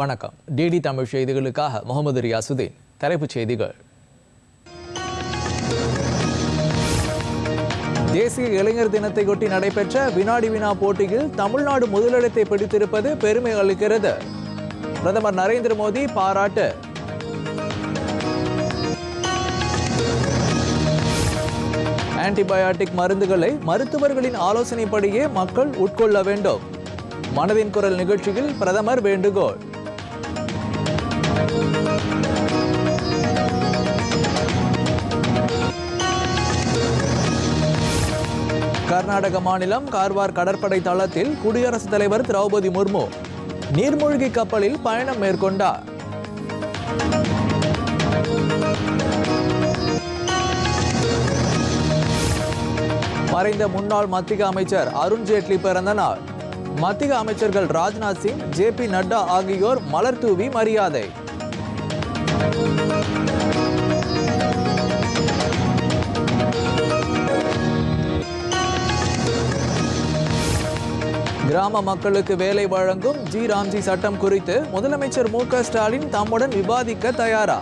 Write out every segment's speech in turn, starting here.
வணக்கம். டிடி தமிழ் செய்திகளுக்காக முகமது ரியாசுதீன் தலைப்புச் செய்திகள். தேசிய இளைஞர் தினத்தையொட்டி நடைபெற்ற வினாடி வினா போட்டியில் தமிழ்நாடு முதலிடத்தை பிடித்திருப்பது பெருமை அளிக்கிறது. பிரதமர் நரேந்திர மோடி பாராட்டு. ஆன்டிபயாட்டிக் மருந்துகளை மருத்துவர்களின் ஆலோசனைப்படியே மக்கள் உட்கொள்ள வேண்டும். மனதின் குரல் நிகழ்ச்சியில் பிரதமர் வேண்டுகோள். கர்நாடக மாநிலம் கார்வார் கடற்படை தளத்தில் குடியரசுத் தலைவர் திரௌபதி முர்மு நீர்மூழ்கி கப்பலில் பயணம் மேற்கொண்டார். மறைந்த முன்னாள் மத்திய அமைச்சர் அருண் ஜேட்லி பிறந்த நாள். மத்திய அமைச்சர்கள் ராஜ்நாத் சிங் ஜே பி நட்டா ஆகியோர் மலர் தூவி மரியாதை. கிராம மக்களுக்கு வேலை வழங்கும் ஜி ராம்ஜி சட்டம் குறித்து முதலமைச்சர் மு ஸ்டாலின் தம்முடன் விவாதிக்க தயாரா?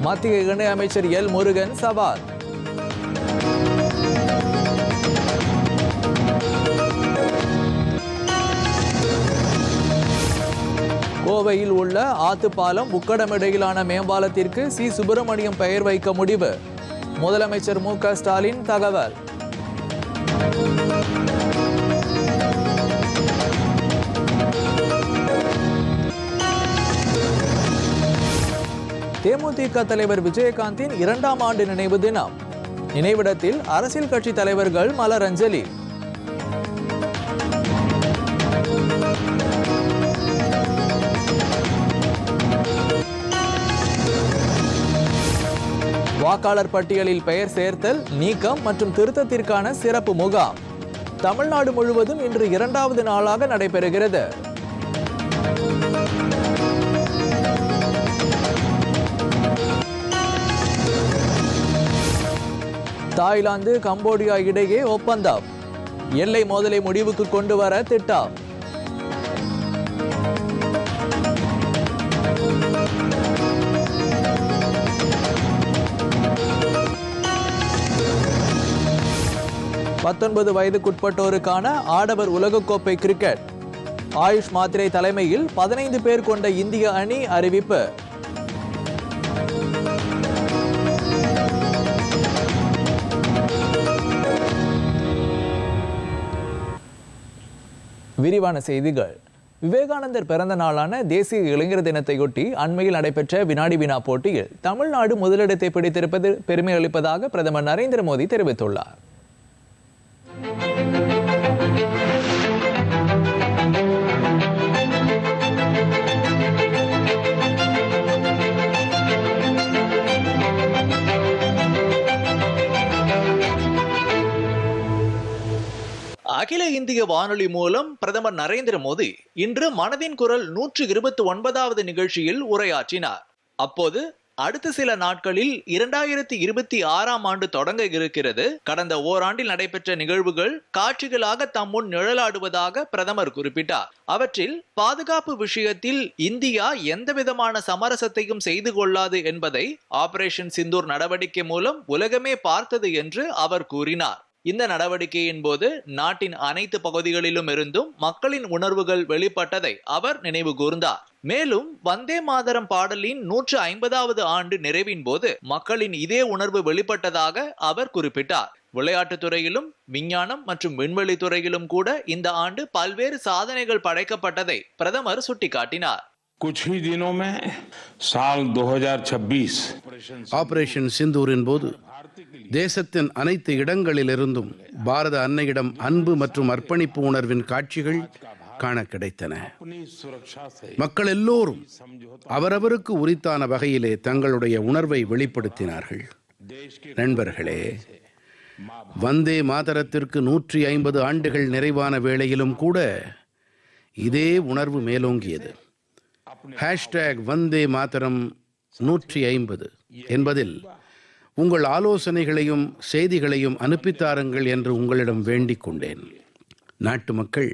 மத்திய இணையமைச்சர் எல் முருகன் சவால். கோவையில் உள்ள ஆத்துப்பாலம் உக்கடமிடையிலான மேம்பாலத்திற்கு சி. சுப்பிரமணியம் பெயர் வைக்க முடிவு. முதலமைச்சர் மு ஸ்டாலின் தகவல். தேமுதிக தலைவர் விஜயகாந்தின் இரண்டாம் ஆண்டு நினைவு தினம். நினைவிடத்தில் அரசியல் கட்சி தலைவர்கள் மலரஞ்சலி வாக்காளர் பட்டியலில் பெயர் சேர்த்தல் நீக்கம் மற்றும் திருத்தத்திற்கான சிறப்பு முகாம். தமிழ்நாடு முழுவதும் இன்று இரண்டாவது நாளாக நடைபெறுகிறது. தாய்லாந்து கம்போடியா இடையே ஒப்பந்தம். எல்லை மோதலை முடிவுக்கு கொண்டு வர திட்டம். பத்தொன்பது வயதுக்குட்பட்டோருக்கான ஆடவர் உலகக்கோப்பை கிரிக்கெட். ஆயுஷ் மாத்திரை தலைமையில் பதினைந்து பேர் கொண்ட இந்திய அணி அறிவிப்பு. விரிவான செய்திகள். விவேகானந்தர் பிறந்த நாளான தேசிய இளைஞர் தினத்தையொட்டி அண்மையில் நடைபெற்ற வினாடி வினா போட்டியில் தமிழ்நாடு முதலிடத்தை பிடித்திருப்பது பெருமை அளிப்பதாக பிரதமர் நரேந்திர மோடி தெரிவித்துள்ளார். அகில இந்திய வானொலி மூலம் பிரதமர் நரேந்திர மோடி இன்று மனதின் குரல் நூற்று இருபத்தி ஒன்பதாவது நிகழ்ச்சியில் உரையாற்றினார். அப்போது அடுத்த சில நாட்களில் இரண்டாயிரத்தி இருபத்தி ஆறாம் ஆண்டு தொடங்க இருக்கிறது. கடந்த ஓராண்டில் நடைபெற்ற நிகழ்வுகள் காட்சிகளாக தம் முன் நிழலாடுவதாக பிரதமர் குறிப்பிட்டார். அவற்றில் பாதுகாப்பு விஷயத்தில் இந்தியா எந்தவிதமான சமரசத்தையும் செய்து கொள்ளாது என்பதை ஆபரேஷன் சிந்தூர் நடவடிக்கை மூலம் உலகமே பார்த்தது என்று அவர் கூறினார். இந்த நடவடிக்கையின் போது நாட்டின் அனைத்து பகுதிகளிலும் இருந்தும் மக்களின் உணர்வுகள் வெளிப்பட்டதை அவர் நினைவு கூர்ந்தார் மேலும் வந்தே மாதரம் பாடலின் நூற்று ஐம்பதாவது ஆண்டு நிறைவின் போது மக்களின் இதே உணர்வு வெளிப்பட்டதாக அவர் குறிப்பிட்டார் விளையாட்டுத் துறையிலும் விஞ்ஞானம் மற்றும் விண்வெளி துறையிலும் கூட இந்த ஆண்டு பல்வேறு சாதனைகள் படைக்கப்பட்டதை பிரதமர் சுட்டிக்காட்டினார் कुछ ही दिनों में साल 2026 ஆபரேஷன் சிந்தூரின் போது தேசத்தின் அனைத்து இடங்களிலிருந்தும் பாரத அன்னையிடம் அன்பு மற்றும் அர்ப்பணிப்பு உணர்வின் காட்சிகள் காண கிடைத்தன. மக்கள் எல்லோரும் அவரவருக்கு உரித்தான வகையிலே தங்களுடைய உணர்வை வெளிப்படுத்தினார்கள். நண்பர்களே வந்தே மாதரத்திற்கு நூற்றி ஐம்பது ஆண்டுகள் நிறைவான வேளையிலும் கூட இதே உணர்வு மேலோங்கியது. ஹேஷ்டேக் வந்தே மாதரம் நூற்றி ஐம்பது என்பதில் உங்கள் ஆலோசனைகளையும் செய்திகளையும் அனுப்பித்தாருங்கள் என்று உங்களிடம் வேண்டிக் கொண்டேன். நாட்டு மக்கள்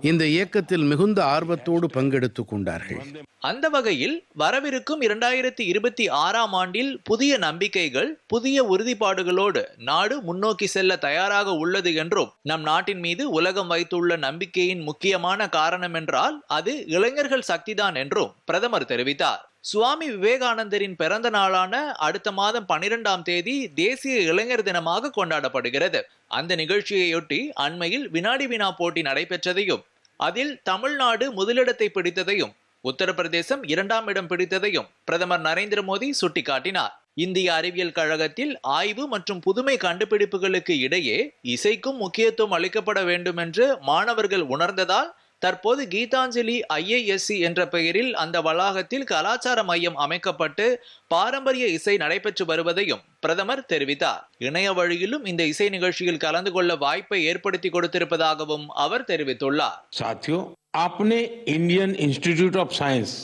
இந்த இயக்கத்தில் மிகுந்த ஆர்வத்தோடு பங்கெடுத்துக் கொண்டார்கள். அந்த வகையில் வரவிருக்கும் இரண்டாயிரத்தி இருபத்தி ஆறாம் ஆண்டில் புதிய நம்பிக்கைகள் புதிய உறுதிப்பாடுகளோடு நாடு முன்னோக்கி செல்ல தயாராக உள்ளது என்றும் நம் நாட்டின் மீது உலகம் வைத்துள்ள நம்பிக்கையின் முக்கியமான காரணம் என்றால் அது இளைஞர்கள் சக்திதான் என்றும் பிரதமர் தெரிவித்தார். சுவாமி விவேகானந்தரின் பிறந்த நாளான அடுத்த மாதம் பனிரெண்டாம் தேதி தேசிய இளைஞர் தினமாக கொண்டாடப்படுகிறது. அந்த நிகழ்ச்சியையொட்டி அண்மையில் வினாடி வினா போட்டி நடைபெற்றதையும் அதில் தமிழ்நாடு முதலிடத்தை பிடித்ததையும் உத்தரப்பிரதேசம் இரண்டாம் இடம் பிடித்ததையும் பிரதமர் நரேந்திர மோடி சுட்டிக்காட்டினார். இந்திய அறிவியல் கழகத்தில் ஆய்வு மற்றும் புதுமை கண்டுபிடிப்புகளுக்கு இடையே இசைக்கும் முக்கியத்துவம் அளிக்கப்பட வேண்டும் என்று மாணவர்கள் உணர்ந்ததால் தற்போது கீதாஞ்சலி ஐஏஎஸ்சி என்ற பெயரில் அந்த வளாகத்தில் கலாச்சார மையம் அமைக்கப்பட்டு பாரம்பரிய இசை நடைபெற்று வருவதையும் பிரதமர் தெரிவித்தார். இணைய வழியிலும் இந்த இசை நிகழ்ச்சியில் கலந்து கொள்ள வாய்ப்பை ஏற்படுத்தி கொடுத்திருப்பதாகவும் அவர் தெரிவித்துள்ளார். சாத்தியோ ஆப்னே இந்தியன் இன்ஸ்டிடியூட் ஆஃப் சயின்ஸ்.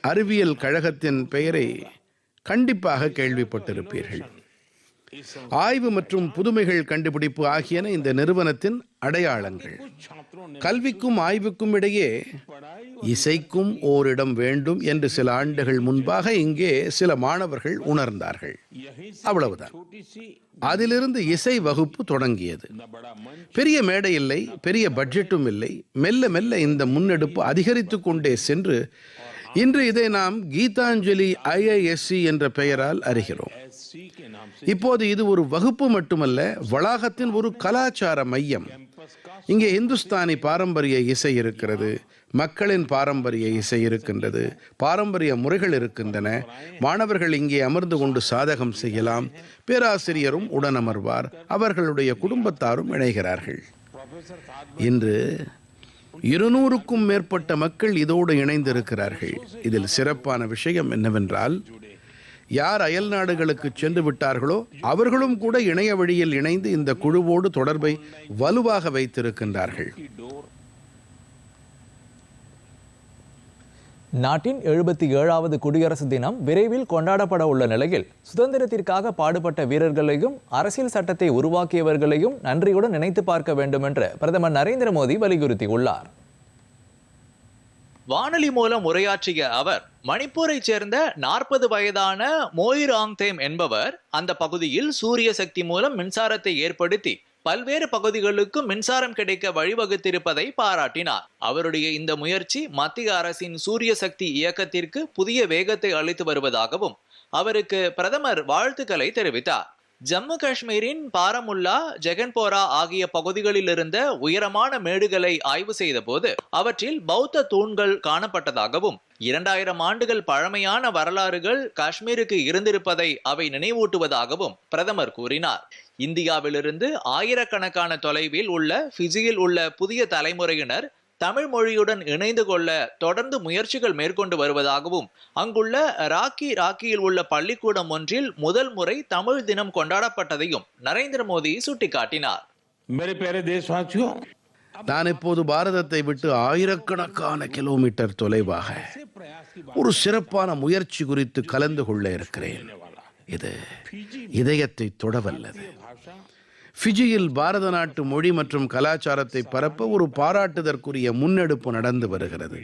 அறிவியல் கழகத்தின் பெயரை கண்டிப்பாக கேள்விப்பட்டிருப்பீர்கள். ஆய்வு மற்றும் புதுமைகள் கண்டுபிடிப்பு ஆகியன இந்த நிறுவனத்தின் அடையாளங்கள். கல்விக்கும் ஆய்வுக்கும் இடையே இசைக்கும் ஓரிடம் வேண்டும் என்று சில ஆண்டுகள் முன்பாக இங்கே சில மாணவர்கள் உணர்ந்தார்கள். அவ்வளவுதான். அதிலிருந்து இசை வகுப்பு தொடங்கியது. பெரிய மேடை இல்லை பெரிய பட்ஜெட்டும் இல்லை. மெல்ல மெல்ல இந்த முன்னெடுப்பு அதிகரித்து கொண்டே சென்று இன்று இதை நாம் கீதாஞ்சலி ஐஐஎஸ்சி என்ற பெயரால் அறிகிறோம். இப்போது இது ஒரு வகுப்பு மட்டுமல்ல வளாகத்தின் ஒரு கலாச்சார மையம். இங்கே இந்துஸ்தானி பாரம்பரிய இசை இருக்கிறது மக்களின் பாரம்பரிய இசை இருக்கின்றது பாரம்பரிய முறைகள் இருக்கின்றன. மாணவர்கள் இங்கே அமர்ந்து கொண்டு சாதகம் செய்யலாம். பேராசிரியரும் உடனமர்வார். அவர்களுடைய குடும்பத்தாரும் இணைகிறார்கள். இன்று இருநூறுக்கும் மேற்பட்ட மக்கள் இதோடு இணைந்திருக்கிறார்கள். இதில் சிறப்பான விஷயம் என்னவென்றால் யார் அயல் நாடுகளுக்கு சென்று விட்டார்களோ அவர்களும் கூட இணைய வழியில் இணைந்து இந்த குழுவோடு தொடர்பை வலுவாக வைத்திருக்கின்றார்கள். நாட்டின் எழுபத்தி ஏழாவது குடியரசு தினம் விரைவில் கொண்டாடப்பட உள்ள நிலையில் சுதந்திரத்திற்காக பாடுபட்ட வீரர்களையும் அரசியல் சட்டத்தை உருவாக்கியவர்களையும் நன்றியுடன் நினைத்து பார்க்க வேண்டும் என்று பிரதமர் நரேந்திர மோடி வலியுறுத்தியுள்ளார். வானொலி மூலம் உரையாற்றிய அவர் மணிப்பூரைச் சேர்ந்த நாற்பது வயதான மோயிர் ஆங்தேம் என்பவர் அந்த பகுதியில் சூரிய சக்தி மூலம் மின்சாரத்தை ஏற்படுத்தி பல்வேறு பகுதிகளுக்கு மின்சாரம் கிடைக்க வழிவகுத்திருப்பதை பாராட்டினார். அவருடைய இந்த முயற்சி மத்திய அரசின் சூரிய சக்தி இயக்கத்திற்கு புதிய வேகத்தை அளித்து வருவதாகவும் அவருக்கு பிரதமர் வாழ்த்துக்களை தெரிவித்தார். ஜம்மு காஷ்மீரின் பாரமுல்லா ஜெகன்போரா ஆகிய பகுதிகளில் இருந்த உயரமான மேடுகளை ஆய்வு செய்த போது அவற்றில் பௌத்த தூண்கள் காணப்பட்டதாகவும் இரண்டாயிரம் ஆண்டுகள் பழமையான வரலாறுகள் காஷ்மீருக்கு இருந்திருப்பதை அவை நினைவூட்டுவதாகவும் பிரதமர் கூறினார். இந்தியாவிலிருந்து ஆயிரக்கணக்கான தொலைவில் உள்ள பிஜியில் உள்ள புதிய தலைமுறையினர் தமிழ் மொழியுடன் இணைந்து கொள்ள தொடர்ந்து முயற்சிகள் மேற்கொண்டு வருவதாகவும் அங்குள்ள ராக்கி ராக்கியில் உள்ள பள்ளிக்கூடம் ஒன்றில் முதல் முறை தமிழ் தினம் கொண்டாடப்பட்டதையும் நரேந்திர மோடி சுட்டிக்காட்டினார். நான் இப்போது பாரதத்தை விட்டு ஆயிரக்கணக்கான கிலோமீட்டர் தொலைவாக ஒரு சிறப்பான முயற்சி குறித்து கலந்து கொள்ள இருக்கிறேன். இது இதயத்தை தொடவல்லது. ஃபிஜியில் பாரத நாட்டு மொழி மற்றும் கலாச்சாரத்தை பரப்ப ஒரு பாராட்டுதற்குரிய முன்னெடுப்பு நடந்து வருகிறது.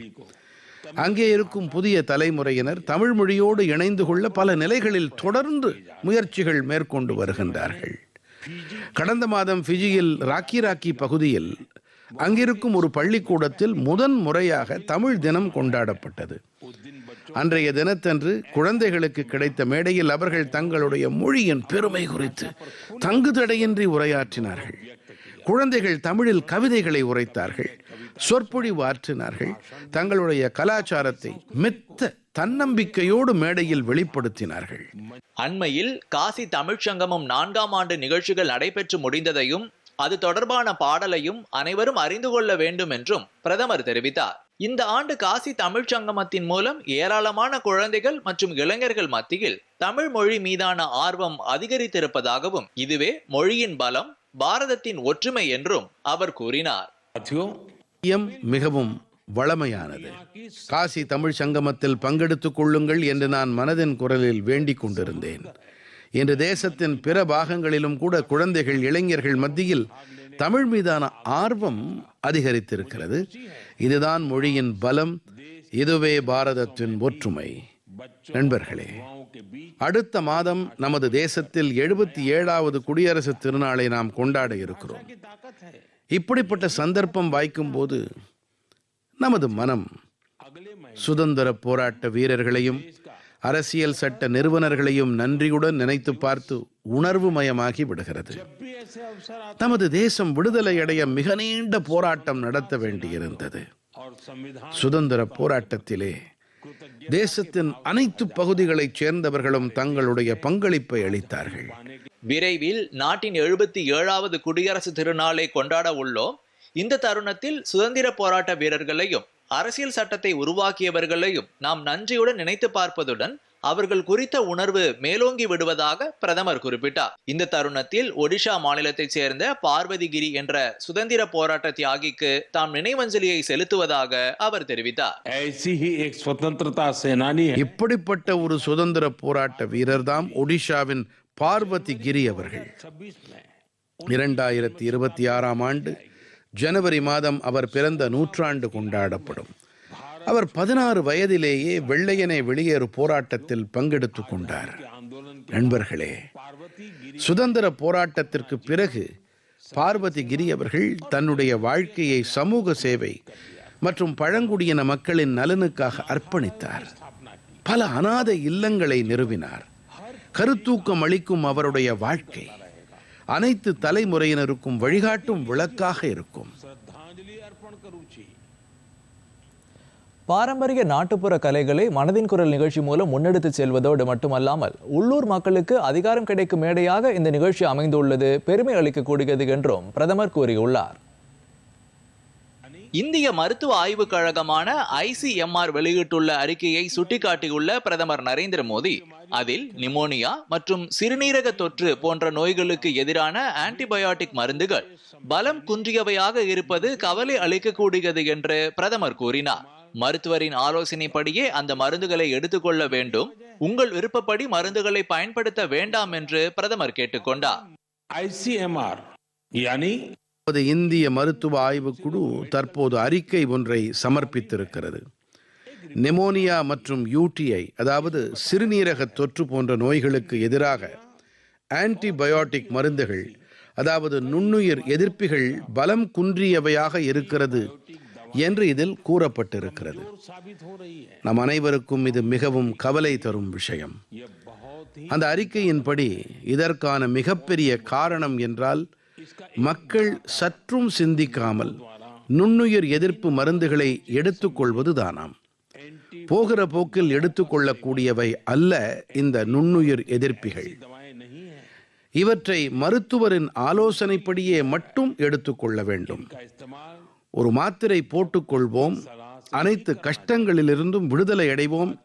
அங்கே இருக்கும் புதிய தலைமுறையினர் தமிழ் மொழியோடு இணைந்து கொள்ள பல நிலைகளில் தொடர்ந்து முயற்சிகள் மேற்கொண்டு வருகின்றார்கள். கடந்த மாதம் ஃபிஜியில் ராக்கி ராக்கி பகுதியில் அங்கிருக்கும் ஒரு பள்ளிக்கூடத்தில் முதன் முறையாக தமிழ் தினம் கொண்டாடப்பட்டது. அன்றைய தினத்தன்று குழந்தைகளுக்கு கிடைத்த மேடையில் அவர்கள் தங்களுடைய மொழியின் பெருமை குறித்து தங்கு தடையின்றி உரையாற்றினார்கள். குழந்தைகள் தமிழில் கவிதைகளை உரைத்தார்கள் சொற்பொழிவு ஆற்றினார்கள் தங்களுடைய கலாச்சாரத்தை மெத்த தன்னம்பிக்கையோடு மேடையில் வெளிப்படுத்தினார்கள். அண்மையில் காசி தமிழ்ச் சங்கமம் நான்காம் ஆண்டு நிகழ்ச்சிகள் நடைபெற்று முடிந்ததையும் அது தொடர்பான பாடலையும் அனைவரும் அறிந்து கொள்ள வேண்டும் என்றும் பிரதமர் தெரிவித்தார். இந்த ஆண்டு காசி தமிழ்ச் சங்கமத்தின் மூலம் ஏராளமான குழந்தைகள் மற்றும் இளைஞர்கள் மத்தியில் தமிழ் மொழி மீதான ஆர்வம் அதிகரித்திருப்பதாகவும் இதுவே மொழியின் பலம் பாரதத்தின் ஒற்றுமை என்றும் அவர் கூறினார். மிகவும் வளமையானது. காசி தமிழ் சங்கமத்தில் பங்கெடுத்துக் கொள்ளுங்கள் என்று நான் மனதின் குரலில் வேண்டிக் கொண்டிருந்தேன். இன்று தேசத்தின் பிற பாகங்களிலும் கூட குழந்தைகள் இளைஞர்கள் மத்தியில் தமிழ் மீதான ஆர்வம் அதிகரித்திருக்கிறது. இதுதான் மொழியின் பலம் இதுவே பாரதத்தின் ஒற்றுமை. நண்பர்களே அடுத்த மாதம் நமது தேசத்தில் எழுபத்தி ஏழாவது குடியரசு திருநாளை நாம் கொண்டாட இருக்கிறோம். இப்படிப்பட்ட சந்தர்ப்பம் வாய்க்கும் போது நமது மனம் சுதந்திர போராட்ட வீரர்களையும் அரசியல் சட்ட நிறுவனர்களையும் நன்றியுடன் நினைத்து பார்த்து உணர்வு மயமாகி விடுகிறது. நமது தேசம் விடுதலை அடைய மிக நீண்ட போராட்டம் நடத்த வேண்டியிருந்தது. சுதந்திர போராட்டத்திலே தேசத்தின் அனைத்து பகுதிகளைச் சேர்ந்தவர்களும் தங்களுடைய பங்களிப்பை அளித்தார்கள். விரைவில் நாட்டின் எழுபத்தி ஏழாவது குடியரசு திருநாளை கொண்டாட உள்ளோம். இந்த தருணத்தில் சுதந்திர போராட்ட வீரர்களையும் அரசியல் சட்டத்தை உருவாக்கியவர்களையும் நாம் நன்றியுடன் நினைத்து பார்ப்பதுடன் அவர்கள் குறித்த உணர்வு மேலோங்கி விடுவதாக பிரதமர் குறிப்பிட்டார். இந்த தருணத்தில் ஒடிஷா மாநிலத்தைச் சேர்ந்த பார்வதிகிரி என்ற சுதந்திர போராட்ட தியாகிக்கு தாம் நினைவஞ்சலியை செலுத்துவதாக அவர் தெரிவித்தார். இப்படிப்பட்ட ஒரு சுதந்திர போராட்ட வீரர் தாம் ஒடிஷாவின் பார்வதி கிரி அவர்கள் இரண்டாயிரத்தி இருபத்தி ஆறாம் ஆண்டு ஜனவரி மாதம் அவர் பிறந்த நூற்றாண்டு கொண்டாடப்படும். அவர் பதினாறு வயதிலேயே வெள்ளையனை வெளியேறு போராட்டத்தில் பங்கெடுத்துக் கொண்டார். நண்பர்களே சுதந்திர போராட்டத்திற்கு பிறகு பார்வதி கிரி அவர்கள் தன்னுடைய வாழ்க்கையை சமூக சேவை மற்றும் பழங்குடியின மக்களின் நலனுக்காக அர்ப்பணித்தார். பல அனாதை இல்லங்களை நிறுவினார். கருத்தூக்கம் அளிக்கும் அவருடைய வாழ்க்கை அனைத்து தலைமுறையினருக்கும் வழிகாட்டும் விளக்காக இருக்கும். பாரம்பரிய நாட்டுப்புற கலைகளை மனதின் குரல் நிகழ்ச்சி மூலம் முன்னெடுத்துச் செல்வதோடு மட்டுமல்லாமல் உள்ளூர் மக்களுக்கு அதிகாரம் கிடைக்கும் மேடையாக இந்த நிகழ்ச்சி அமைந்துள்ளது. பெருமை அளிக்கக்கூடியது என்றும் பிரதமர் கூறியுள்ளார். இந்திய மருத்துவ ஆய்வுக் கழகமான ஐசிஎம்ஆர் வெளியிட்டுள்ள அறிக்கையை சுட்டிக்காட்டியுள்ள பிரதமர் நரேந்திர மோடி அதில் நிமோனியா மற்றும் சிறுநீரக தொற்று போன்ற நோய்களுக்கு எதிரான ஆன்டிபயோட்டிக் மருந்துகள் பலம் குன்றியவையாக இருப்பது கவலை அளிக்கக்கூடியது என்று பிரதமர் கூறினார். மருத்துவரின் ஆலோசனைப்படியே அந்த மருந்துகளை எடுத்துக்கொள்ள வேண்டும். உங்கள் விருப்பப்படி மருந்துகளை பயன்படுத்த வேண்டாம் என்று பிரதமர் கேட்டுக்கொண்டார். ஐசிஎம்ஆர் யானி நமது இந்திய மருத்துவ ஆய்வுக்குழு தற்போது அறிக்கை ஒன்றை சமர்ப்பித்திருக்கிறது. நிமோனியா மற்றும் யூடிஐ அதாவது சிறுநீரக தொற்று போன்ற நோய்களுக்கு எதிராக ஆன்டிபயோட்டிக் மருந்துகள் அதாவது நுண்ணுயிர் எதிர்ப்பிகள் பலம் குன்றியவையாக இருக்கிறது என்று இதில் கூறப்பட்டிருக்கிறது. நம் அனைவருக்கும் இது மிகவும் கவலை தரும் விஷயம். அந்த அறிக்கையின்படி இதற்கான மிகப்பெரிய காரணம் என்றால் மக்கள் சற்றும் சிந்திக்காமல் நுண்ணுயிர் எதிர்ப்பு மருந்துகளை எடுத்துக்கொள்வது தானாம் போகிற போக்கில் எடுத்துக்கொள்ளக்கூடியவை அல்ல இந்த நுண்ணுயிர் எதிர்ப்பிகள். இவற்றை மருத்துவரின் ஆலோசனைப்படியே மட்டும் எடுத்துக்கொள்ள வேண்டும். ஒரு மாத்திரை போட்டுக்கொள்வோம் அனைத்து கஷ்டங்களிலிருந்தும் விடுதலை அடைவோம்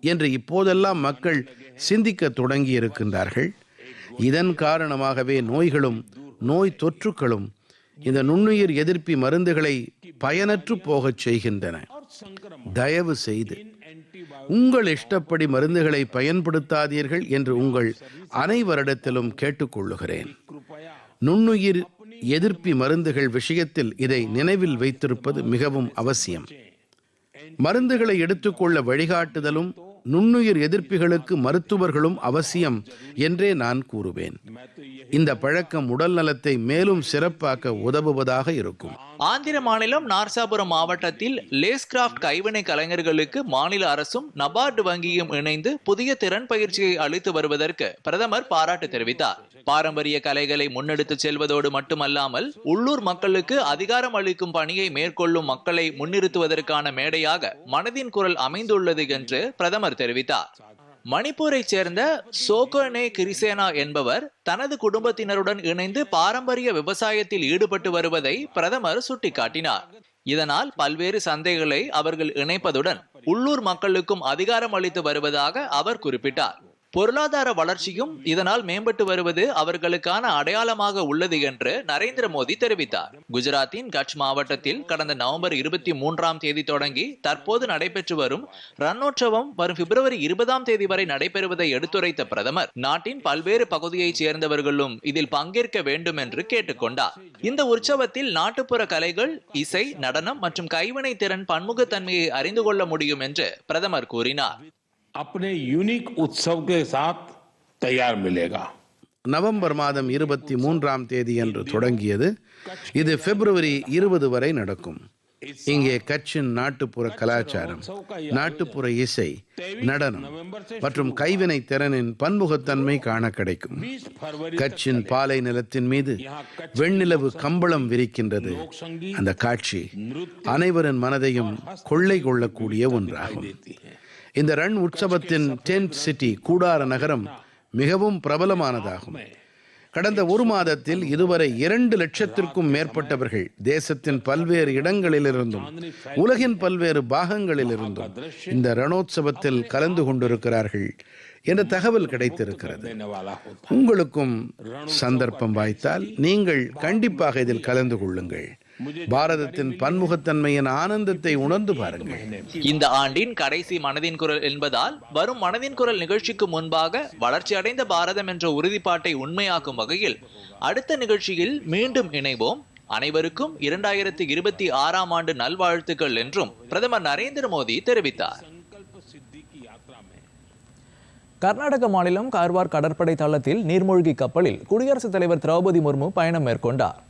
என்று இப்போதெல்லாம் மக்கள் சிந்திக்க தொடங்கி இருக்கின்றார்கள் இதன் காரணமாகவே நோய்களும் நோய் தொற்றுக்களும் இந்த நுண்ணுயிர் எதிர்ப்பி மருந்துகளை பயனற்று போகச் செய்கின்றன. தயவு செய்து உங்கள் இஷ்டப்படி மருந்துகளை பயன்படுத்தாதீர்கள் என்று உங்கள் அனைவரிடத்திலும் கேட்டுக்கொள்ளுகிறேன். நுண்ணுயிர் எதிர்ப்பி மருந்துகள் விஷயத்தில் இதை நினைவில் வைத்திருப்பது மிகவும் அவசியம். மருந்துகளை எடுத்துக்கொள்ள வழிகாட்டுதலும் நுண்ணுயிர் எதிர்ப்பிகளுக்கு மருத்துவர்களும் அவசியம் என்றே நான் கூறுவேன். இந்த பழக்கம் உடல் நலத்தை மேலும் சிறப்பாக்க உதவுவதாக இருக்கும். ஆந்திர மாநிலம் நார்சாபுரம் மாவட்டத்தில் லேஸ்கிராப்ட் கைவினை கலைஞர்களுக்கு மாநில அரசும் நபார்டு வங்கியும் இணைந்து புதிய திறன் பயிற்சியை அளித்து வருவதற்கு பிரதமர் பாராட்டு தெரிவித்தார். பாரம்பரிய கலைகளை முன்னெடுத்துச் செல்வதோடு மட்டுமல்லாமல் உள்ளூர் மக்களுக்கு அதிகாரம் அளிக்கும் பணியை மேற்கொள்ளும் மக்களை முன்னிறுத்துவதற்கான மேடையாக மனதின் குரல் அமைந்துள்ளது என்று பிரதமர் தெரிவித்தார். மணிப்பூரைச் சேர்ந்த சோகோனே கிரிசேனா என்பவர் தனது குடும்பத்தினருடன் இணைந்து பாரம்பரிய விவசாயத்தில் ஈடுபட்டு வருவதை பிரதமர் சுட்டிக்காட்டினார். இதனால் பல்வேறு சந்தைகளை அவர்கள் இணைப்பதுடன் உள்ளூர் மக்களுக்கும் அதிகாரம் அளித்து வருவதாக அவர் குறிப்பிட்டார். பொருளாதார வளர்ச்சியும் இதனால் மேம்பட்டு வருவது அவர்களுக்கான அடையாளமாக உள்ளது என்று நரேந்திர மோடி தெரிவித்தார். குஜராத்தின் கட்ச் மாவட்டத்தில் கடந்த நவம்பர் இருபத்தி மூன்றாம் தேதி தொடங்கி தற்போது நடைபெற்று வரும் ரன்னோற்சவம் வரும் பிப்ரவரி இருபதாம் தேதி வரை நடைபெறுவதை எடுத்துரைத்த பிரதமர் நாட்டின் பல்வேறு பகுதியைச் சேர்ந்தவர்களும் இதில் பங்கேற்க வேண்டும் என்று கேட்டுக்கொண்டார். இந்த உற்சவத்தில் நாட்டுப்புற கலைகள் இசை நடனம் மற்றும் கைவினை திறன் பன்முகத்தன்மையை அறிந்து கொள்ள முடியும் என்று பிரதமர் கூறினார். अपने यूनिक उत्सव के साथ तैयार मिलेगा நவம்பர் மாதம் இருபத்தி மூன்றாம் தேதி அன்று தொடங்கியது இது பிப்ரவரி இருபது வரை நடக்கும் இங்கே கட்சின் நாட்டுப்புற கலாச்சாரம் நாட்டுப்புற இசை நடனம் மற்றும் கைவினை திறனின் பன்முகத்தன்மை காண கிடைக்கும் 20 फरवरी கட்சின் பாலை நிலத்தின் மீது வெண்ணிலவு கம்பளம் விரிக்கின்றது அந்த காட்சி அனைவரின் மனதையும் கொள்ளை கொள்ளக்கூடிய ஒன்றாகும் இந்த ரன் உற்சவத்தின் டென்ட் சிட்டி கூடார நகரம் மிகவும் பிரபலமானதாகும். கடந்த ஒரு மாதத்தில் இதுவரை இரண்டு லட்சத்திற்கும் மேற்பட்டவர்கள் தேசத்தின் பல்வேறு இடங்களிலிருந்தும் உலகின் பல்வேறு பாகங்களிலிருந்தும் இந்த ரணோத்சவத்தில் கலந்து கொண்டிருக்கிறார்கள் என்ற தகவல் கிடைத்திருக்கிறது. உங்களுக்கும் சந்தர்ப்பம் வாய்த்தால் நீங்கள் கண்டிப்பாக இதில் கலந்து கொள்ளுங்கள். பாரதத்தின் பன்முகத்தன்மையின் ஆனந்தத்தை உணர்ந்து பாருங்கள். இந்த ஆண்டின் கடைசி மனதின் குரல் என்பதால் வரும் மனதின் குரல் நிகழ்ச்சிக்கு முன்பாக வளர்ச்சியடைந்த பாரதம் என்ற உறுதிப்பாட்டை உண்மையாக்கும் வகையில் அடுத்த நிகழ்ச்சியில் மீண்டும் இணைவோம். அனைவருக்கும் இரண்டாயிரத்தி இருபத்தி ஆறாம் ஆண்டு நல்வாழ்த்துக்கள் என்றும் பிரதமர் நரேந்திர மோடி தெரிவித்தார். கர்நாடக மாநிலம் கார்வார் கடற்படை தளத்தில் நீர்மூழ்கி கப்பலில் குடியரசுத் தலைவர் திரௌபதி முர்மு பயணம் மேற்கொண்டார்.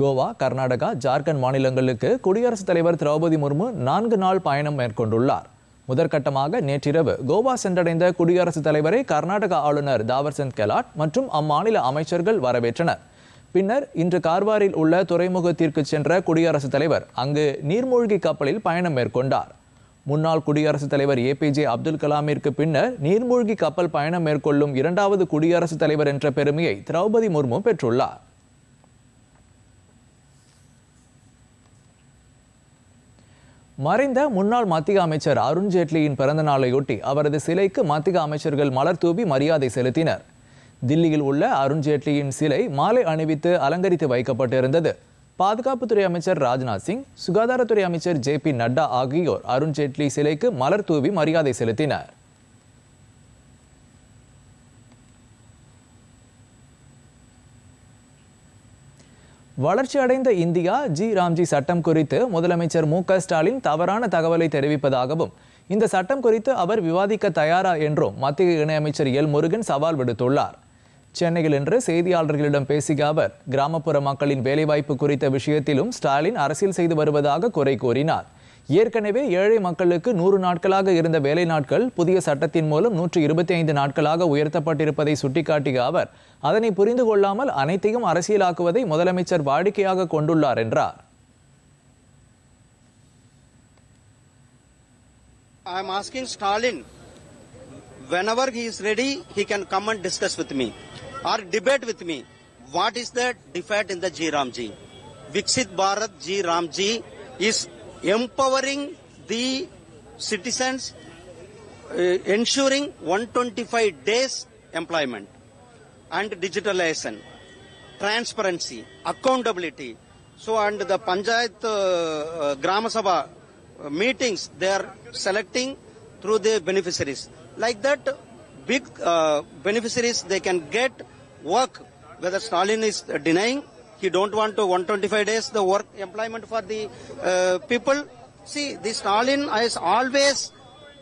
கோவா கர்நாடகா ஜார்க்கண்ட் மாநிலங்களுக்கு குடியரசுத் தலைவர் திரௌபதி முர்மு நான்கு நாள் பயணம் மேற்கொண்டுள்ளார். முதற்கட்டமாக நேற்றிரவு கோவா சென்றடைந்த குடியரசுத் தலைவரை கர்நாடக ஆளுநர் தாவர்சந்த் கெலாட் மற்றும் அம்மாநில அமைச்சர்கள் வரவேற்றனர். பின்னர் இன்று கார்வாரில் உள்ள துறைமுகத்திற்கு சென்ற குடியரசுத் தலைவர் அங்கு நீர்மூழ்கி கப்பலில் பயணம் மேற்கொண்டார். முன்னாள் குடியரசுத் தலைவர் ஏபிஜே அப்துல் கலாமிற்கு பின்னர் நீர்மூழ்கி கப்பல் பயணம் மேற்கொள்ளும் இரண்டாவது குடியரசுத் தலைவர் என்ற பெருமையை திரௌபதி முர்மு பெற்றுள்ளார். மறைந்த முன்னாள் மத்திய அமைச்சர் அருண் ஜேட்லியின் பிறந்த நாளையொட்டி அவரது சிலைக்கு மத்திய அமைச்சர்கள் மலர் தூவி மரியாதை செலுத்தினர். தில்லியில் உள்ள அருண் ஜேட்லியின் சிலை மாலை அணிவித்து அலங்கரித்து வைக்கப்பட்டிருந்தது. பாதுகாப்புத்துறை அமைச்சர் ராஜ்நாத் சிங் சுகாதாரத்துறை அமைச்சர் ஜே பி நட்டா ஆகியோர் அருண் ஜேட்லி சிலைக்கு மலர் தூவி மரியாதை செலுத்தினர். வளர்ச்சி அடைந்த இந்தியா ஜி. ராம்ஜி சட்டம் குறித்து முதலமைச்சர் மு. க. ஸ்டாலின் தவறான தகவலை தெரிவிப்பதாகவும் இந்த சட்டம் குறித்து அவர் விவாதிக்க தயாரா என்றும் மத்திய இணையமைச்சர் எல். முருகன் சவால் விடுத்துள்ளார். சென்னையில் இன்று செய்தியாளர்களிடம் பேசிய அவர் கிராமப்புற மக்களின் வேலைவாய்ப்பு குறித்த விஷயத்திலும் ஸ்டாலின் அரசியல் செய்து வருவதாக குறை கூறினார். ஏற்கனவே ஏழை மக்களுக்கு நூறு நாட்களாக இருந்த வேலை நாட்கள் புதிய சட்டத்தின் மூலம் நூற்று இருபத்தி ஐந்து நாட்களாக உயர்த்தப்பட்டிருப்பதை சுட்டிக்காட்டிய அவர் அதனை புரிந்து கொள்ளாமல் அனைத்தையும் அரசியலாக்குவதை முதலமைச்சர் வாடிக்கையாக கொண்டுள்ளார் என்றார் I am asking Stalin, whenever he is ready, he can come and discuss with me or debate with me. What is the defect in the G Ramji? Viksit Bharat G Ramji is empowering the citizens, uh, ensuring 125 days employment and digitalization, transparency, accountability. So, and the Panchayat uh, uh, Grama Sabha uh, meetings, they are selecting through the beneficiaries. Like that, big uh, beneficiaries, they can get work, whether Stalin is denying, he don't want to 125 days the work employment for the uh, people. See, the Stalin has always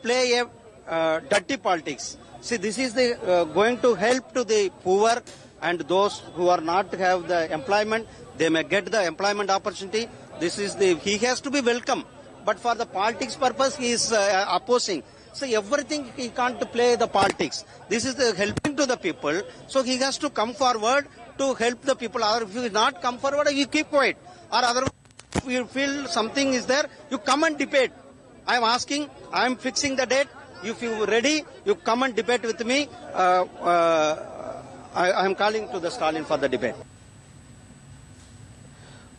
play a uh, dirty politics. See, this is the uh, going to help to the poor and those who are not have the employment. They may get the employment opportunity. This is the he has to be welcome. But for the politics purpose, he is uh, opposing. So everything he can't play the politics. This is the helping to the people. So he has to come forward to help the people. Or if you not come forward, you keep quiet. Or otherwise, if you feel something is there, you come and debate. I am asking, I am fixing the date. If you ready, you come and debate with me. Uh, uh, I, I am calling to the Stalin for the debate.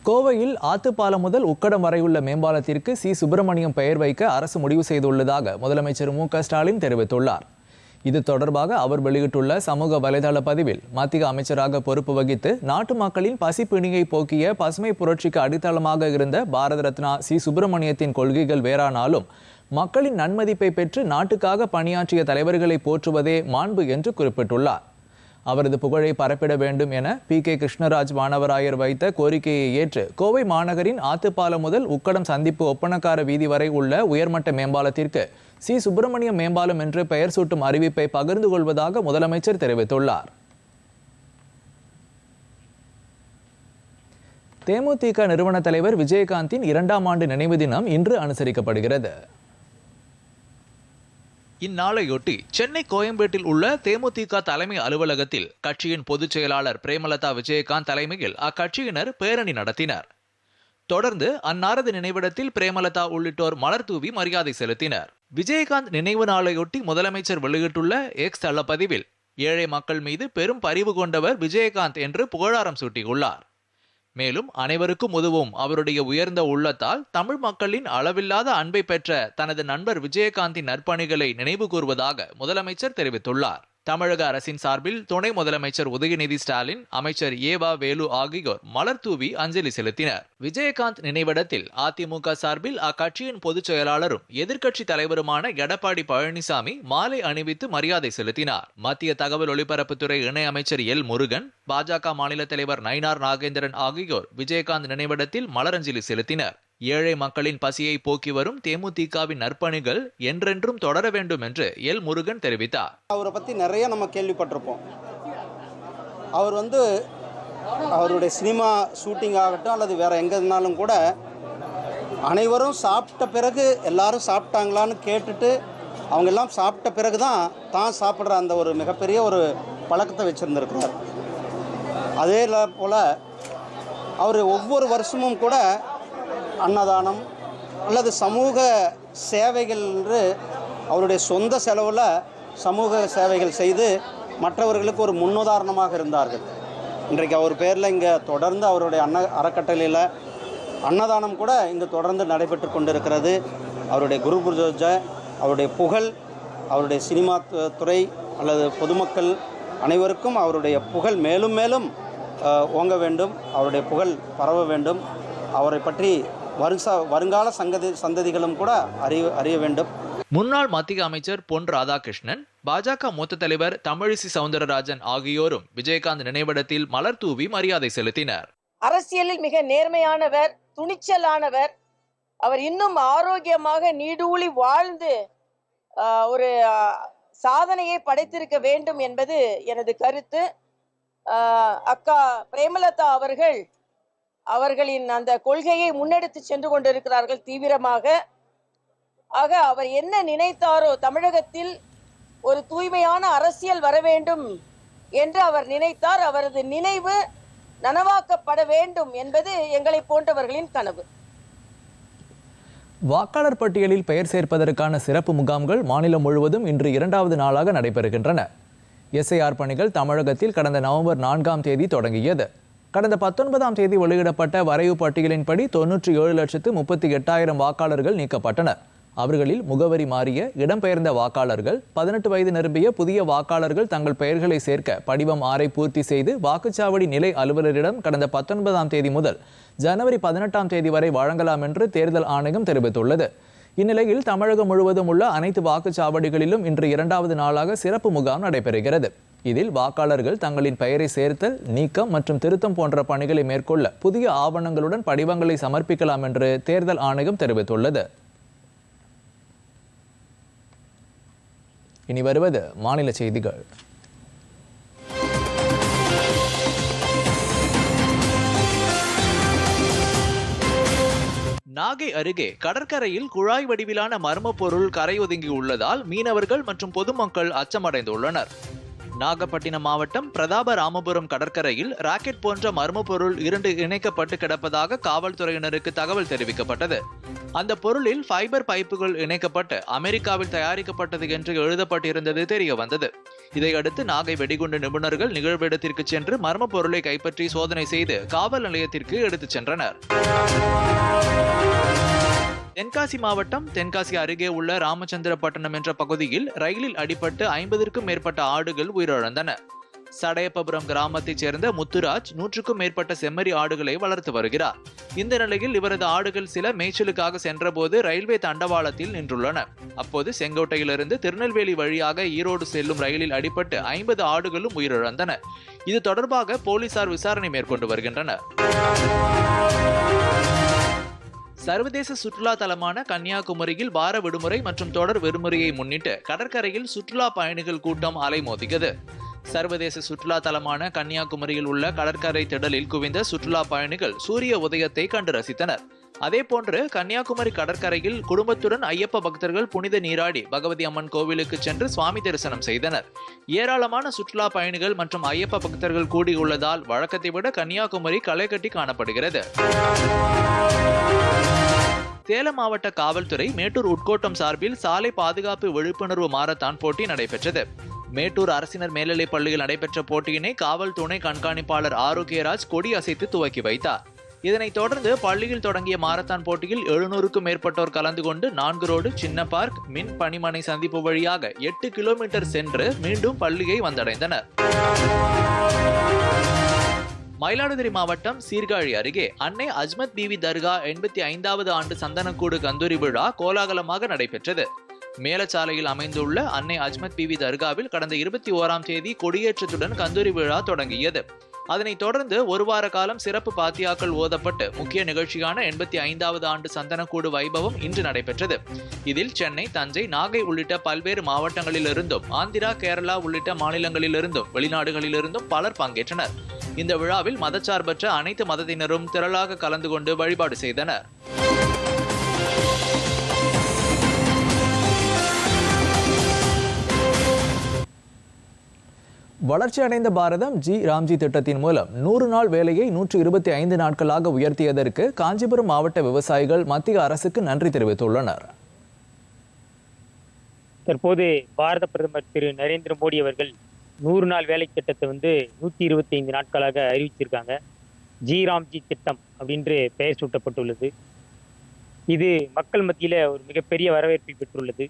கோவையில் ஆத்துப்பாலம் முதல் உக்கடம் வரை உள்ள மேம்பாலத்திற்கு C Subramaniam பெயர் வைக்க அரசு முடிவு செய்துள்ளதாக முதலமைச்சர் மு க ஸ்டாலின் தெரிவித்துள்ளார் இது தொடர்பாக அவர் வெளியிட்டுள்ள சமூக வலைதள பதிவில் மத்திய அமைச்சராக பொறுப்பு வகித்து நாட்டு மக்களின் பசிப்பிணியை போக்கிய பசுமை புரட்சிக்கு அடித்தளமாக இருந்த பாரத ரத்னா சி. சுப்பிரமணியத்தின் கொள்கைகள் வேறானாலும் மக்களின் நன்மதிப்பை பெற்று நாட்டுக்காக பணியாற்றிய தலைவர்களை போற்றுவதே மாண்பு என்று குறிப்பிட்டுள்ளார். அவரது புகழை பரப்பிட வேண்டும் என பி கே கிருஷ்ணராஜ் மாணவராயர் வைத்த கோரிக்கையை ஏற்று கோவை மாநகரின் ஆத்துப்பாலம் முதல் உக்கடம் சந்திப்பு ஒப்பனக்கார வீதி வரை உள்ள உயர்மட்ட மேம்பாலத்திற்கு சி. சுப்பிரமணியம் மேம்பாலம் என்று பெயர் சூட்டும் அறிவிப்பை பகிர்ந்து கொள்வதாக முதலமைச்சர் தெரிவித்துள்ளார். தேமுதிக நிறுவன தலைவர் விஜயகாந்தின் இரண்டாம் ஆண்டு நினைவு தினம் இன்று அனுசரிக்கப்படுகிறது. இந்நாளையொட்டி சென்னை கோயம்பேட்டில் உள்ள தேமுதிக தலைமை அலுவலகத்தில் கட்சியின் பொதுச் செயலாளர் பிரேமலதா விஜயகாந்த் தலைமையில் அக்கட்சியினர் பேரணி நடத்தினர். தொடர்ந்து அன்னாரது நினைவிடத்தில் பிரேமலதா உள்ளிட்டோர் மலர் தூவி மரியாதை செலுத்தினர். விஜயகாந்த் நினைவு நாளையொட்டி முதலமைச்சர் வெளியிட்டுள்ள எக்ஸ் தளப்பதிவில் ஏழை மக்கள் மீது பெரும் பரிவு கொண்டவர் விஜயகாந்த் என்று புகழாரம் சூட்டியுள்ளார். மேலும் அனைவருக்கும் உதவும். அவருடைய உயர்ந்த உள்ளத்தால் தமிழ் மக்களின் அளவில்லாத அன்பை பெற்ற தனது நண்பர் விஜயகாந்தின் நற்பணிகளை நினைவு கூர்வதாக முதலமைச்சர் தெரிவித்துள்ளார். தமிழக அரசின் சார்பில் துணை முதலமைச்சர் உதயநிதி ஸ்டாலின் அமைச்சர் ஏவா வேலு ஆகியோர் மலர் தூவி அஞ்சலி செலுத்தினர். விஜயகாந்த் நினைவிடத்தில் அதிமுக சார்பில் அக்கட்சியின் பொதுச் செயலாளரும் எதிர்க்கட்சி தலைவருமான எடப்பாடி பழனிசாமி மாலை அணிவித்து மரியாதை செலுத்தினார். மத்திய தகவல் ஒலிபரப்புத்துறை இணை அமைச்சர் எல் முருகன் பாஜக மாநில தலைவர் நயினார் நாகேந்திரன் ஆகியோர் விஜயகாந்த் நினைவிடத்தில் மலரஞ்சலி செலுத்தினர். ஏழை மக்களின் பசியை போக்கி வரும் தேமுதிகவின் நற்பணிகள் என்றென்றும் தொடர வேண்டும் என்று எல். முருகன் தெரிவித்தார். அவரை பற்றி நிறைய நம்ம கேள்விப்பட்டிருப்போம். அவர் வந்து அவருடைய சினிமா ஷூட்டிங் ஆகட்டும் அல்லது வேற எங்கே இருந்தாலும் கூட அனைவரும் சாப்பிட்ட பிறகு எல்லாரும் சாப்பிட்டாங்களான்னு கேட்டுட்டு அவங்க எல்லாம் சாப்பிட்ட பிறகு தான் தான் சாப்பிட்ற அந்த ஒரு மிகப்பெரிய ஒரு பழக்கத்தை வச்சுருந்துருக்கிறார். அதே போல் அவர் ஒவ்வொரு வருஷமும் கூட அன்னதானம் அல்லது சமூக சேவைகள் என்று அவருடைய சொந்த செலவில் சமூக சேவைகள் செய்து மற்றவர்களுக்கு ஒரு முன்னுதாரணமாக இருந்தார்கள். இன்றைக்கு அவர் பேரில் இங்கே தொடர்ந்து அவருடைய அன்ன அறக்கட்டளையில் அன்னதானம் கூட இங்கே தொடர்ந்து நடைபெற்று கொண்டிருக்கிறது. அவருடைய குரு பூஜை அவருடைய புகழ் அவருடைய சினிமா துறை அல்லது பொதுமக்கள் அனைவருக்கும் அவருடைய புகழ் மேலும் மேலும் ஓங்க வேண்டும். அவருடைய புகழ் பரவ வேண்டும். அவரை பற்றி வருச வருங்கால சங்கதி சந்ததிகளும் கூட அறிய அறிய வேண்டும். முன்னாள் மத்திய அமைச்சர் பொன் ராதாகிருஷ்ணன் பாஜக மூத்த தலைவர் தமிழிசை சவுந்தரராஜன் ஆகியோரும் விஜயகாந்த் நினைவிடத்தில் மலர் தூவி மரியாதை செலுத்தினர். அரசியலில் மிக நேர்மையானவர் துணிச்சலானவர். அவர் இன்னும் ஆரோக்கியமாக நீடூழி வாழ்ந்து ஆஹ், ஒரு சாதனையை படைத்திருக்க வேண்டும் என்பது எனது கருத்து. அக்கா பிரேமலதா அவர்கள் அவர்களின் அந்த கொள்கையை முன்னெடுத்து சென்று கொண்டிருக்கிறார்கள் தீவிரமாக. ஆக அவர் என்ன நினைத்தாரோ தமிழகத்தில் ஒரு தூய்மையான அரசியல் வர வேண்டும் என்று அவர் நினைத்தார். அவரது நினைவு நனவாக்கப்பட வேண்டும் என்பது எங்களை போன்றவர்களின் கனவு. வாக்காளர் பட்டியலில் பெயர் சேர்ப்பதற்கான சிறப்பு முகாம்கள் மாநிலம் முழுவதும் இன்று இரண்டாவது நாளாக நடைபெறுகின்றன. எஸ்ஐஆர் பணிகள் தமிழகத்தில் கடந்த நவம்பர் நான்காம் தேதி தொடங்கியது. கடந்த பத்தொன்பதாம் தேதி வெளியிடப்பட்ட வரைவு பட்டியலின்படி தொன்னூற்றி ஏழு லட்சத்து முப்பத்தி எட்டாயிரம் வாக்காளர்கள் நீக்கப்பட்டனர். அவர்களில் முகவரி மாறிய இடம்பெயர்ந்த வாக்காளர்கள் பதினெட்டு வயது நிரம்பிய புதிய வாக்காளர்கள் தங்கள் பெயர்களை சேர்க்க படிவம் ஆறை பூர்த்தி செய்து வாக்குச்சாவடி நிலை அலுவலரிடம் கடந்த பத்தொன்பதாம் தேதி முதல் ஜனவரி பதினெட்டாம் தேதி வரை வழங்கலாம் என்று தேர்தல் ஆணையம் தெரிவித்துள்ளது. இந்நிலையில் தமிழகம் முழுவதும் உள்ள அனைத்து வாக்குச்சாவடிகளிலும் இன்று இரண்டாவது நாளாக சிறப்பு முகாம் நடைபெறுகிறது. இதில் வாக்காளர்கள் தங்களின் பெயரை சேர்த்தல் நீக்கம் மற்றும் திருத்தம் போன்ற பணிகளை மேற்கொள்ள புதிய ஆவணங்களுடன் படிவங்களை சமர்ப்பிக்கலாம் என்று தேர்தல் ஆணையம் தெரிவித்துள்ளது. இனி வருவது மாநில செய்திகள். நாகை அருகே கடற்கரையில் குழாய் வடிவிலான மர்ம பொருள் கரையொதுங்கி உள்ளதால் மீனவர்கள் மற்றும் பொதுமக்கள் அச்சமடைந்துள்ளனர். நாகப்பட்டினம் மாவட்டம் பிரதாப ராமபுரம் கடற்கரையில் ராக்கெட் போன்ற மர்ம பொருள் இரண்டு இணைக்கப்பட்டு கிடப்பதாக காவல்துறையினருக்கு தகவல் தெரிவிக்கப்பட்டது. அந்த பொருளில் ஃபைபர் பைப்புகள் இணைக்கப்பட்டு அமெரிக்காவில் தயாரிக்கப்பட்டது என்று எழுதப்பட்டிருந்தது தெரிய வந்தது இதையடுத்து நாகை வெடிகுண்டு நிபுணர்கள் நிகழ்விடத்திற்கு சென்று மர்ம பொருளை கைப்பற்றி சோதனை செய்து காவல் நிலையத்திற்கு எடுத்துச் சென்றனர். தென்காசி மாவட்டம் தென்காசி அருகே உள்ள ராமச்சந்திரப்பட்டினம் என்ற பகுதியில் ரயிலில் அடிபட்டு ஐம்பதற்கும் மேற்பட்ட ஆடுகள் உயிரிழந்தன. சடையப்பபுரம் கிராமத்தைச் சேர்ந்த முத்துராஜ் நூற்றுக்கும் மேற்பட்ட செம்மறி ஆடுகளை வளர்த்து வருகிறார். இந்த நிலையில் இவரது ஆடுகள் சில மேய்ச்சலுக்காக சென்றபோது ரயில்வே தண்டவாளத்தில் நின்றுள்ளன. அப்போது செங்கோட்டையிலிருந்து திருநெல்வேலி வழியாக ஈரோடு செல்லும் ரயிலில் அடிபட்டு ஐம்பது ஆடுகளும் உயிரிழந்தன. இது தொடர்பாக போலீசார் விசாரணை மேற்கொண்டு வருகின்றனர். சர்வதேச சுற்றுலா தலமான கன்னியாகுமரியில் வார விடுமுறை மற்றும் தொடர் விடுமுறையை முன்னிட்டு கடற்கரையில் சுற்றுலா பயணிகள் கூட்டம் அலைமோதியது சர்வதேச சுற்றுலா தலமான கன்னியாகுமரியில் உள்ள கடற்கரை திடலில் குவிந்த சுற்றுலா பயணிகள் சூரிய உதயத்தை கண்டு ரசித்தனர். அதே போன்று கன்னியாகுமரி கடற்கரையில் குடும்பத்துடன் ஐயப்ப பக்தர்கள் புனித நீராடி பகவதி அம்மன் கோவிலுக்கு சென்று சுவாமி தரிசனம் செய்தனர். ஏராளமான சுற்றுலா பயணிகள் மற்றும் ஐயப்ப பக்தர்கள் கூடியுள்ளதால் வழக்கத்தை விட கன்னியாகுமரி களை கட்டி காணப்படுகிறது. சேலம் மாவட்ட காவல்துறை மேட்டூர் உட்கோட்டம் சார்பில் சாலை பாதுகாப்பு விழிப்புணர்வு மாரத்தான் போட்டி நடைபெற்றது. மேட்டூர் அரசினர் மேல்நிலைப் பள்ளியில் நடைபெற்ற போட்டியினை காவல் துணை கண்காணிப்பாளர் ஆரோக்கியராஜ் கொடி அசைத்து துவக்கி வைத்தார். இதனைத் தொடர்ந்து பள்ளியில் தொடங்கிய மாரத்தான் போட்டியில் எழுநூறுக்கும் மேற்பட்டோர் கலந்து கொண்டு நான்கு ரோடு சின்ன பார்க் மின் பணிமனை சந்திப்பு வழியாக எட்டு கிலோமீட்டர் சென்று மீண்டும் பள்ளியை வந்தடைந்தனர். மயிலாடுதுறை மாவட்டம் சீர்காழி அருகே அன்னை அஜ்மத் பிவி தர்கா எண்பத்தி ஐந்தாவது ஆண்டு சந்தனக்கூடு கந்தூரி விழா கோலாகலமாக நடைபெற்றது. மேலச்சாலையில் அமைந்துள்ள அன்னை அஜ்மத் பிவி தர்காவில் கடந்த இருபத்தி ஓராம் தேதி கொடியேற்றத்துடன் கந்தூரி விழா தொடங்கியது. அதனைத் தொடர்ந்து ஒரு வார காலம் சிறப்பு பாத்தியாக்கள் ஓதப்பட்டு முக்கிய நிகழ்ச்சியான எண்பத்தி ஐந்தாவது ஆண்டு சந்தனக்கூடு வைபவம் இன்று நடைபெற்றது. இதில் சென்னை தஞ்சை நாகை உள்ளிட்ட பல்வேறு மாவட்டங்களிலிருந்தும் ஆந்திரா கேரளா உள்ளிட்ட மாநிலங்களிலிருந்தும் வெளிநாடுகளிலிருந்தும் பலர் பங்கேற்றனர். இந்த விழாவில் மதச்சார்பற்ற அனைத்து மதத்தினரும் திரளாக கலந்து கொண்டு வழிபாடு செய்தனர். வளர்ச்சி அடைந்த பாரதம் ஜி ராம்ஜி திட்டத்தின் மூலம் நூறு நாள் வேலையை நூற்று இருபத்தி ஐந்து நாட்களாக உயர்த்தியதற்கு காஞ்சிபுரம் மாவட்ட விவசாயிகள் மத்திய அரசுக்கு நன்றி தெரிவித்துள்ளனர். தற்போது பாரத பிரதமர் திரு நரேந்திர மோடி அவர்கள் நூறு நாள் வேலை திட்டத்தை வந்து நூற்றி இருபத்தி ஐந்து நாட்களாக அறிவிச்சிருக்காங்க. ஜி ராம்ஜி திட்டம் அப்படின்று பெயர் சூட்டப்பட்டுள்ளது. இது மக்கள் மத்தியில் ஒரு மிகப்பெரிய வரவேற்பை பெற்றுள்ளது.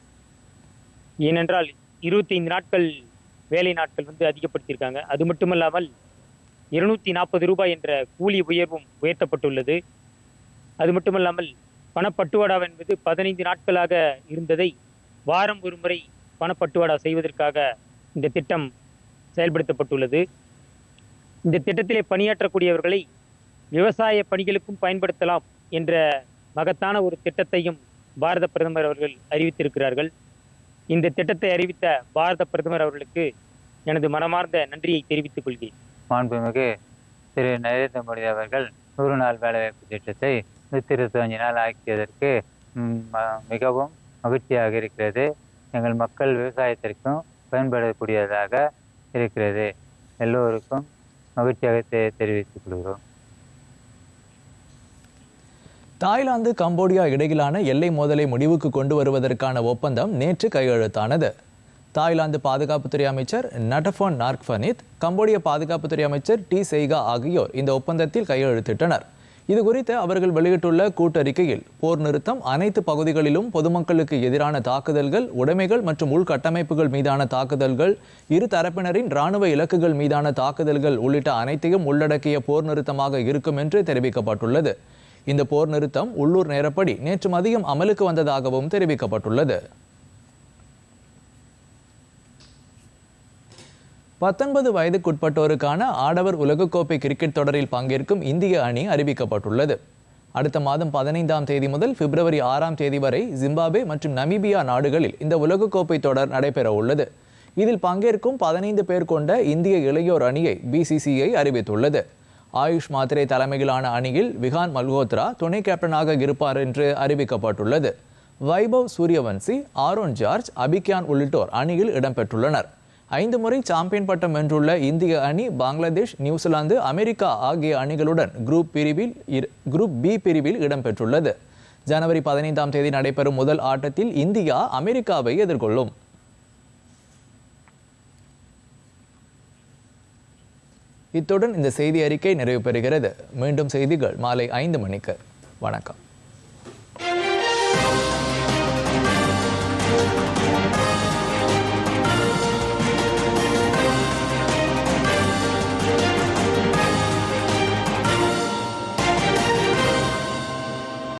ஏனென்றால் இருபத்தி ஐந்து நாட்கள் வேலை நாட்கள் வந்து அதிகப்படுத்தியிருக்காங்க. அது மட்டுமல்லாமல் இருநூத்தி நாற்பது ரூபாய் என்ற கூலி உயர்வும் உயர்த்தப்பட்டுள்ளது. அது மட்டுமல்லாமல் பணப்பட்டுவாடா என்பது பதினைந்து நாட்களாக இருந்ததை வாரம் ஒரு முறை பணப்பட்டுவாடா செய்வதற்காக இந்த திட்டம் செயல்படுத்தப்பட்டுள்ளது. இந்த திட்டத்திலே பணியாற்றக்கூடியவர்களை விவசாய பணிகளுக்கும் பயன்படுத்தலாம் என்ற மகத்தான ஒரு திட்டத்தையும் பாரத பிரதமர் அவர்கள் அறிவித்திருக்கிறார்கள். இந்த திட்டத்தை அறிவித்த பாரத பிரதமர் அவர்களுக்கு எனது மனமார்ந்த நன்றியை தெரிவித்துக் கொள்கிறேன். மாண்புமிகு திரு நரேந்திர மோடி அவர்கள் நூறு நாள் வேலைவாய்ப்பு திட்டத்தை நூற்றி இருபத்தஞ்சு நாள் ஆக்கியதற்கு ம- மிகவும் மகிழ்ச்சியாக இருக்கிறது. எங்கள் மக்கள் விவசாயத்திற்கும் பயன்படக்கூடியதாக இருக்கிறது. எல்லோருக்கும் மகிழ்ச்சியாக தெ- தெரிவித்துக் கொள்கிறோம். தாய்லாந்து கம்போடியா இடையிலான எல்லை மோதலை முடிவுக்கு கொண்டு வருவதற்கான ஒப்பந்தம் நேற்று கையெழுத்தானது. தாய்லாந்து பாதுகாப்புத்துறை அமைச்சர் நடஃபோன் நார்க்ஃபனித் கம்போடிய பாதுகாப்புத்துறை அமைச்சர் டி செய்கா ஆகியோர் இந்த ஒப்பந்தத்தில் கையெழுத்திட்டனர். இது குறித்து அவர்கள் வெளியிட்டுள்ள கூட்டறிக்கையில் போர் நிறுத்தம் அனைத்து பகுதிகளிலும் பொதுமக்களுக்கு எதிரான தாக்குதல்கள் உடைமைகள் மற்றும் உள்கட்டமைப்புகள் மீதான தாக்குதல்கள் இரு தரப்பினரின் இராணுவ இலக்குகள் மீதான தாக்குதல்கள் உள்ளிட்ட அனைத்தையும் உள்ளடக்கிய போர் நிறுத்தமாக இருக்கும் என்று தெரிவிக்கப்பட்டுள்ளது. இந்த போர் நிறுத்தம் உள்ளூர் நேரப்படி நேற்று மதியம் அமலுக்கு வந்ததாகவும் தெரிவிக்கப்பட்டுள்ளது. பத்தொன்பது வயதுக்குட்பட்டோருக்கான ஆடவர் உலகக்கோப்பை கிரிக்கெட் தொடரில் பங்கேற்கும் இந்திய அணி அறிவிக்கப்பட்டுள்ளது. அடுத்த மாதம் பதினைந்தாம் தேதி முதல் பிப்ரவரி ஆறாம் தேதி வரை ஜிம்பாப்வே மற்றும் நமீபியா நாடுகளில் இந்த உலகக்கோப்பை தொடர் நடைபெற உள்ளது. இதில் பங்கேற்கும் பதினைந்து பேர் கொண்ட இந்திய இளையோர் அணியை பிசிசிஐ அறிவித்துள்ளது. ஆயுஷ் மாத்திரை தலைமையிலான அணியில் விகான் மல்ஹோத்ரா துணை கேப்டனாக இருப்பார் என்று அறிவிக்கப்பட்டுள்ளது. வைபவ் சூரியவன்சி ஆரோன் ஜார்ஜ் அபிக்யான் உள்ளிட்டோர் அணியில் இடம்பெற்றுள்ளனர். ஐந்து முறை சாம்பியன் பட்டம் வென்றுள்ள இந்திய அணி பங்களாதேஷ் நியூசிலாந்து அமெரிக்கா ஆகிய அணிகளுடன் குரூப் பிரிவில் இரு- குரூப் பி பிரிவில் இடம்பெற்றுள்ளது. ஜனவரி பதினைந்தாம் தேதி நடைபெறும் முதல் ஆட்டத்தில் இந்தியா அமெரிக்காவை எதிர்கொள்ளும். இத்துடன் இந்த செய்தி அறிக்கை நிறைவு பெறுகிறது மீண்டும் செய்திகள் மாலை ஐந்து மணிக்கு. வணக்கம்.